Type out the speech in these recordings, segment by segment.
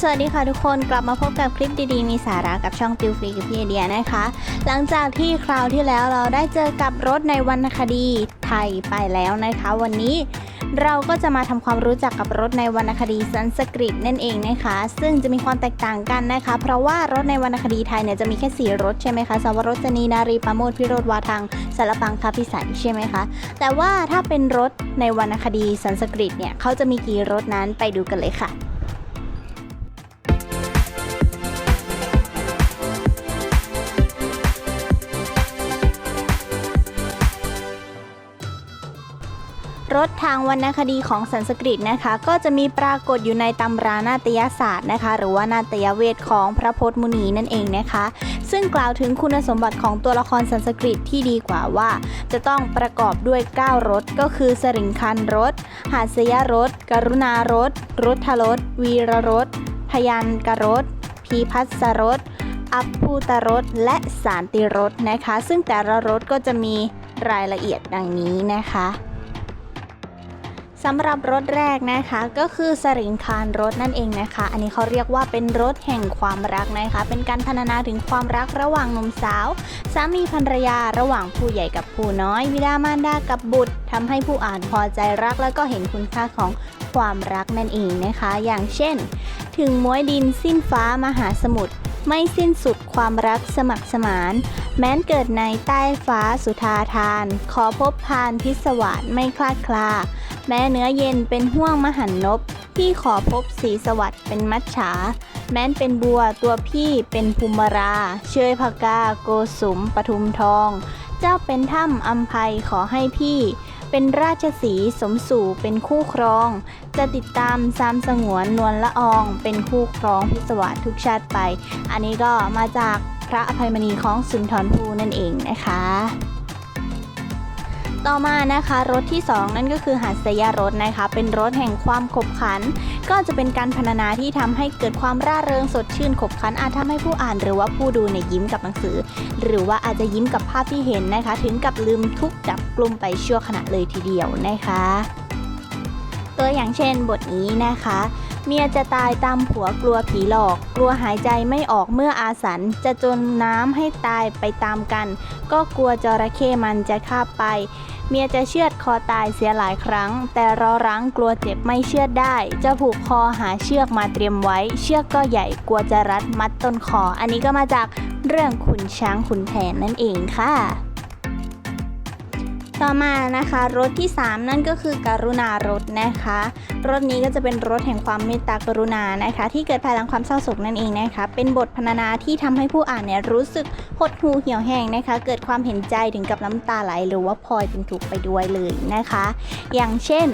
สวัสดีค่ะทุกคนกลับมาพบกับคลิปดีๆ มีสาระกับช่องติวฟรีกับพี่ไอเดียนะคะ หลังจากที่คราวที่แล้วเราได้เจอกับรถในวรรณคดีไทยไปแล้วนะคะ วันนี้เราก็จะมาทำความรู้จักกับรถในวรรณคดีสันสกฤตนั่นเองนะคะ ซึ่งจะมีความแตกต่างกันนะคะ เพราะว่ารถในวรรณคดีไทยเนี่ยจะมีแค่สี่รถใช่ไหมคะสวรสนีนารีปราโมดพิโรธวาทังสารปังคาพิสัยใช่ไหมคะ แต่ว่าถ้าเป็นรถในวรรณคดีสันสกฤตเนี่ยเขาจะมีกี่รถนั้นไปดูกันเลยค่ะ รถทางวรรณคดีของสันสกฤตนะคะ ก็จะมีปรากฏอยู่ในตำรานาฏยศาสตร์นะคะ หรือว่านาฏยเวทของพระพจน์มุนีนั่นเองนะคะ ซึ่งกล่าวถึงคุณสมบัติของตัวละครสันสกฤตที่ดีกว่าว่า จะต้องประกอบด้วย 9รถก็คือสริงคันรถหาสยรถกรุณารถรุทธรถวีรรถพยัญกรถพีพัสรถอัปพูตรถและสารติรถนะคะ ซึ่งแต่ละรถก็จะมีรายละเอียดดังนี้นะคะ สำหรับรถแรกนะคะก็คือสริงคารรถนั่นเองนะคะ อันนี้เขาเรียกว่าเป็นรถแห่งความรักนะคะ เป็นการพรรณนาถึงความรักระหว่างหนุ่มสาว สามีภรรยาระหว่างผู้ใหญ่กับผู้น้อยบิดามารดากับบุตรทำให้ผู้อ่านพอใจรักแล้วก็เห็นคุณค่าของความรักนั่นเองนะคะ อย่างเช่น ถึงม้วยดินสิ้นฟ้ามหาสมุทร ไม่สิ้นสุดความรักสมัครสมาน แม้นเกิดในใต้ฟ้าสุธาทาน ขอพบพานพิศวาสไม่คลาดคลา แม้เนื้อเย็นเป็นห่วงมหันนบพี่ขอพบสีสวัสดิ์เป็นมัจฉา แม้นเป็นบัวตัวพี่เป็นภูมรา เชยพกาโกสุมปทุมทอง เจ้าเป็นถ้ำอัมภัยขอให้พี่ เป็นราชสีสมสู่เป็นคู่ครอง จะติดตามซามสงวนนวลละออง เป็นคู่ครองพิศวาสทุกชาติไป อันนี้ก็มาจากพระอภัยมณีของสุนทรภู่นั่นเองนะคะ ต่อมานะคะรถที่ 2 นั่นก็คือหัสยรถนะคะ เป็นรถแห่งความขบขัน ก็จะเป็นการพรรณนาที่ทำให้เกิดความร่าเริงสดชื่นขบขันอาจทำให้ผู้อ่านหรือว่าผู้ดูเนี่ยยิ้มกับหนังสือ หรือว่าอาจจะยิ้มกับภาพที่เห็นนะคะ ถึงกับลืมทุกข์ดับกลุ่มไปชั่วขณะเลยทีเดียวนะคะ ตัวอย่างเช่นบทนี้นะคะเมียจะตายตามผัวกลัวผีหลอก กลัวหายใจไม่ออกเมื่ออาสัน จะจนน้ำให้ตายไปตามกัน ก็กลัวจระเข้มันจะคาบไป เมียจะเชือดคอตายเสียหลายครั้ง แต่รอรั้งกลัวเจ็บไม่เชือดได้ จะผูกคอหาเชือกมาเตรียมไว้ เชือกก็ใหญ่กลัวจะรัดมัดต้นคอ อันนี้ก็มาจากเรื่องขุนช้างขุนแผนนั่นเองค่ะ ต่อมานะคะรถที่ 3 นั่นก็คือการุณารถนะคะ รถนี้ก็จะเป็นรถแห่งความเมตตากรุณานะคะ ที่เกิดภายหลังความเศร้าโศกนั่นเองนะคะ เป็นบทพรรณนาที่ทำให้ผู้อ่านเนี่ยรู้สึกหดหู่เหี่ยวแห้งนะคะ เกิดความเห็นใจถึงกับน้ำตาไหลหรือว่าพลอยเป็นทุกไปด้วยเลยนะคะ อย่างเช่น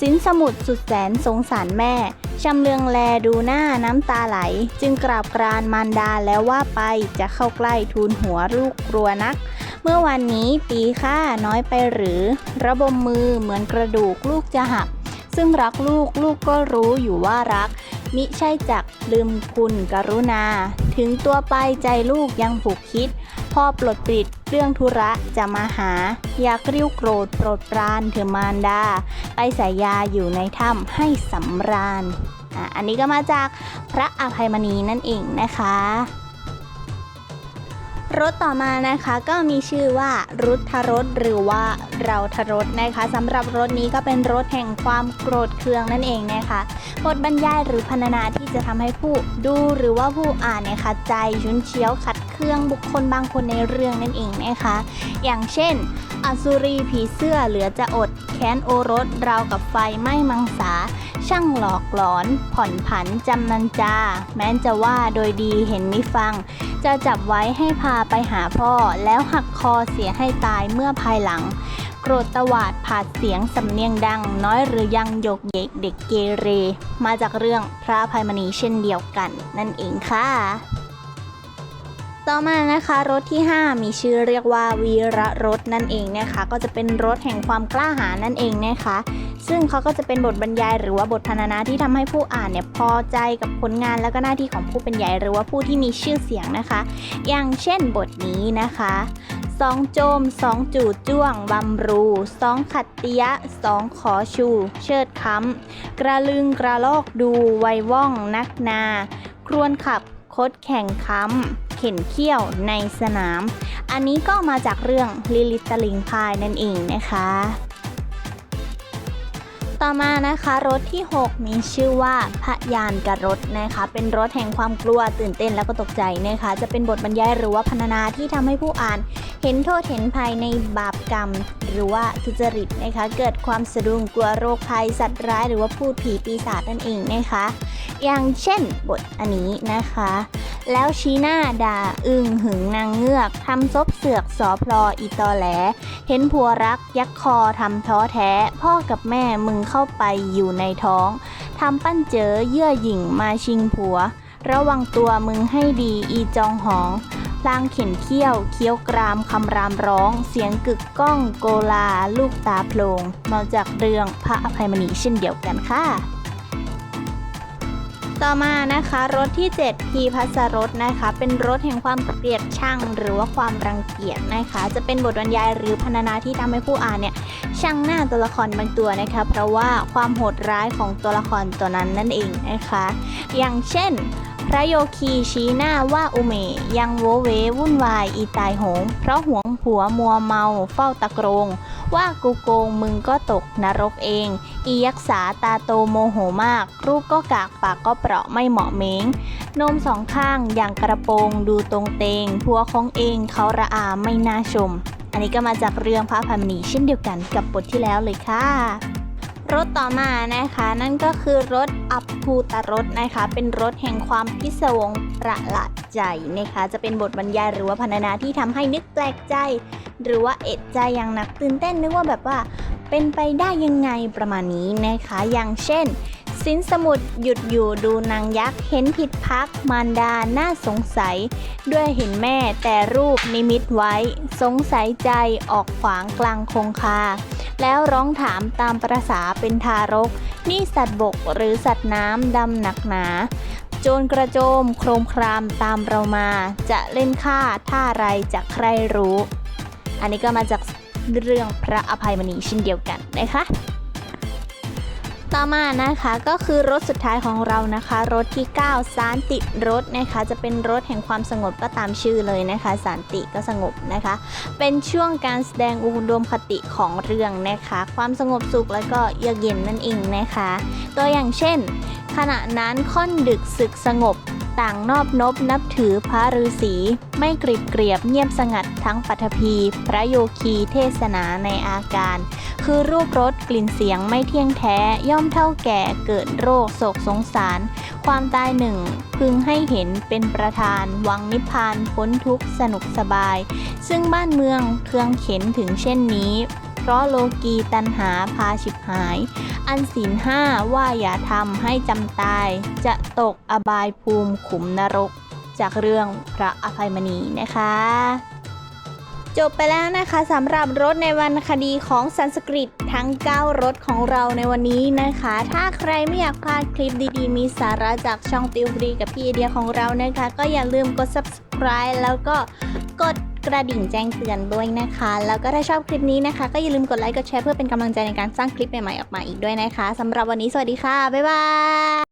สินสมุดสุดแสนสงสารแม่ชำเลืองแลดูหน้าน้ำตาไหล จึงกราบกรานมารดาแล้วว่าไปจะเข้าใกล้ทูลหัวลูกกลัวนัก เมื่อวันนี้ตีค่าน้อยไปหรือ ระบมมือเหมือนกระดูกลูกจะหัก ซึ่งรักลูกลูกก็รู้อยู่ว่ารัก มิใช่จักลืมคุณกรุณา ถึงตัวไปใจลูกยังผูกคิดพ่อปลดปลิดเรื่องธุระจะมาหา อยากริ้วโกรธโปรดปรานเถอมารดา ไปส่ยาอยู่ในถ้ำให้สำราญอะอันนี้ก็มาจากพระอภัยมณีนั่นเองนะคะ รถต่อมานะคะก็มีชื่อว่ารุทธรถหรือว่าเราทรถนะคะสำหรับรถนี้ก็เป็นรถแห่งความโกรธเคืองนั่นเองนะคะบทบรรยายหรือพรรณนาที่จะทำให้ผู้ดูหรือว่าผู้อ่านเนี่ยค่ะใจชุนเชียวขัด เคืองบุคคลบางคนในเรื่องนั่นเองนะคะ อย่างเช่น อสุรีผีเสื้อเหลือจะอด แค้นโอรสราวกับไฟไหม้มังสา ช่างหลอกหลอน ผ่อนผันจำนันจา แม้นจะว่าโดยดีเห็นมิฟัง จะจับไว้ให้พาไปหาพ่อ แล้วหักคอเสียให้ตายเมื่อภายหลังโกรธตวาดผาดเสียงสำเนียงดัง น้อยหรือยังโยกเยกเด็กเกเร มาจากเรื่องพระภัยมณีเช่นเดียวกัน นั่นเองค่ะ ต่อมานะคะรถที่ 5 มีชื่อเรียกว่าวีระรถนั่นเองนะคะ ก็จะเป็นรถแห่งความกล้าหาญนั่นเองนะคะ ซึ่งเขาก็จะเป็นบทบรรยายหรือว่าบทพรรณนาที่ทำให้ผู้อ่านเนี่ยพอใจกับผลงานแล้วก็หน้าที่ของผู้เป็นใหญ่หรือว่าผู้ที่มีชื่อเสียงนะคะ อย่างเช่นบทนี้นะคะสองโจมสองจู่จ้วงบำรูสองขัตติยะสองขอชู เชิดค้ำกระลึงกระลอกดูไวว่องนักนา ครวนขับคดแข่งค้ำ ข็นเขี้ยวในสนาม อันนี้ก็มาจากเรื่องลิลิตลิงพายนั่นเองนะคะ ต่อมานะคะรถที่ 6 มีชื่อว่าพระยานกรถนะคะ เป็นรถแห่งความกลัวตื่นเต้นแล้วก็ตกใจนะคะ จะเป็นบทบรรยายหรือว่าพรรณนาที่ทำให้ผู้อ่านเห็นโทษเห็นภัยในบาปกรรม หรือว่าทุจริตนะคะ เกิดความสะดุ้งกลัวโรคภัยสัตว์ร้ายหรือว่าพูดผีปีศาจนั่นเองนะคะ อย่างเช่นบทอันนี้นะคะ แล้วชี้หน้าด่าอึ้งหึงนางเงือกทำซบเสือกสอพลออีตอแหล เห็นผัวรักยักคอทำท้อแท้ พ่อกับแม่มึงเข้าไปอยู่ในท้องทำปั้นเจอเยื่อหยิ่งมาชิงผัว ระวังตัวมึงให้ดีอีจองหองพลางเข็นเขี้ยวเคี้ยวกรามคำรามร้อง เสียงกึกก้องโกลา ลูกตาโพลงมาจากเรื่องพระอภัยมณีเช่นเดียวกันค่ะ ต่อมานะคะรถที่ 7 พีพัสรถนะคะ เป็นรถแห่งความเกลียดชังหรือว่าความรังเกียจนะคะ จะเป็นบทบรรยายหรือพรรณนาที่ทำให้ผู้อ่านเนี่ยชังหน้าตัวละครบางตัวนะคะ เพราะว่าความโหดร้ายของตัวละครตัวนั้นนั่นเองนะคะ อย่างเช่น พระโยคีชี้หน้าว่าอุเมยังโวเววุ่นวายอีตายโหง เพราะหวงผัวมัวเมาเฝ้าตะโกรง ว่ากูโกงมึงก็ตกนรกเอง อียักษาตาโตโมโหมาก รูปก็กากปากก็เปราะไม่เหมาะเม้งนมสองข้างอย่างกระโปรงดูตรงเตงผัวของเองเขาระอาไม่น่าชม อันนี้ก็มาจากเรื่องพระพายมณีเช่นเดียวกันกับบทที่แล้วเลยค่ะ รถต่อมานะคะ นั่นก็คือรถอัปภูตรถนะคะ เป็นรถแห่งความพิศวงประหลาดใจนะคะ จะเป็นบทบรรยายหรือว่าพรรณนาที่ทำให้นึกแปลกใจ หรือว่าเอะใจอย่างหนักตื่นเต้นนึกว่าแบบว่า เป็นไปได้ยังไงประมาณนี้นะคะ อย่างเช่นสินสมุดหยุดอยู่ดูนางยักษ์เห็นผิดพักมารดาน่าสงสัย ด้วยเห็นแม่แต่รูปนิมิตไว้ สงสัยใจออกขวางกลางคงคา แล้วร้องถามตามประษาเป็นทารก นี่สัตว์บกหรือสัตว์น้ำดำหนักหนาโจรกระโจมโครมครามตามเรามา จะเล่นฆ่าท่าไรจะใครรู้ อันนี้ก็มาจากเรื่องพระอภัยมณีเช่นเดียวกันนะคะ ต่อมานะคะก็คือรถสุดท้ายของเรานะคะ รถที่ 9 สารติรถนะคะ จะเป็นรถแห่งความสงบก็ตามชื่อเลยนะคะ สารติก็สงบนะคะ เป็นช่วงการแสดงอุดมคติของเรื่องนะคะ ความสงบสุขแล้วก็เยือกเย็นนั่นเองนะคะ ตัวอย่างเช่น ขณะนั้นค่อนดึกศึกสงบต่างนอบนบนับถือพระฤาษีไม่กริบเกรียบเงียบสงัดทั้งปัทภีพระโยคีเทศนาในอาการ คือรูปรสกลิ่นเสียงไม่เที่ยงแท้ย่อมเท่าแก่เกิดโรคโศกสงสาร ความตายหนึ่งพึงให้เห็นเป็นประธานหวังนิพพานพ้นทุกข์สนุกสบาย ซึ่งบ้านเมืองเครื่องเข็นถึงเช่นนี้ เพราะโลกีตันหาพาฉิบหาย อันศีลห้าว่าอย่าทำให้จำตาย จะตกอบายภูมิขุมนรก จากเรื่องพระอภัยมณีนะคะ จบไปแล้วนะคะสำหรับรถในวรรณคดีของสันสกฤตทั้ง 9 รถของเราในวันนี้นะคะ ถ้าใครไม่อยากพลาดคลิปดีๆ มีสาระจากช่องติวฟรีกับพี่ไอเดียของเรานะคะ ก็อย่าลืมกด subscribe แล้วก็กดกระดิ่งแจ้งเตือนด้วยนะคะ แล้วก็ถ้าชอบคลิปนี้นะคะ ก็อย่าลืมกดไลค์กดแชร์เพื่อเป็นกำลังใจในการสร้างคลิปใหม่ๆออกมาอีกด้วยนะคะสำหรับวันนี้สวัสดีค่ะ บ๊ายบาย